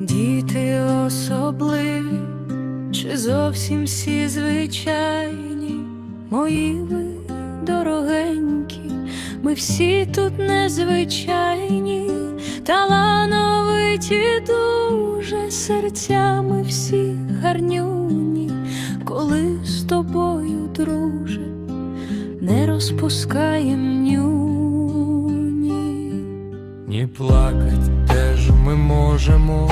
Діти особливі, чи зовсім всі звичайні, мої ви дорогенькі, ми всі тут незвичайні, талановиті дуже серцями всі гарнюні, коли з тобою, друже, не розпускаєм нюні. Ні плакать теж ми можемо,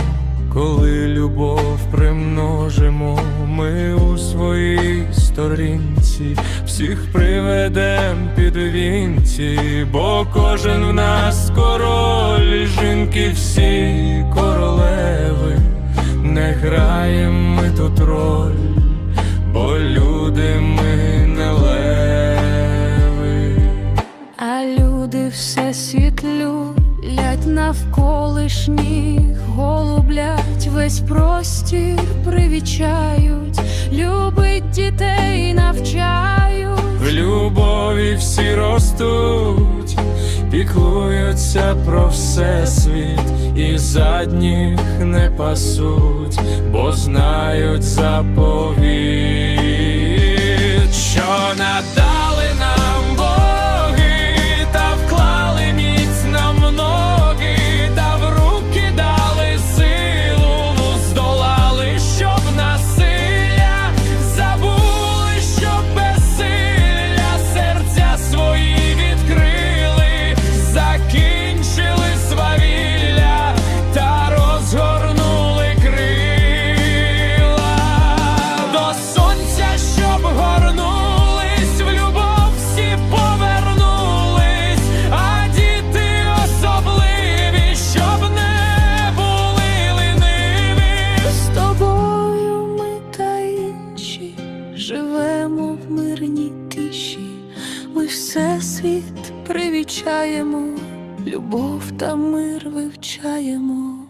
коли любов примножимо, ми у своїй сторінці, всіх приведем під вінці, бо кожен в нас король, жінки всі королеви, не граєм ми тут роль, бо люди ми не леви. А люди все світлюлять навколишніх голублять, весь простір привічають, любить дітей навчають. В любові всі ростуть, піклуються про всесвіт і задніх не пасуть, бо знають заповіт, ми все світ привічаємо, любов та мир вивчаємо.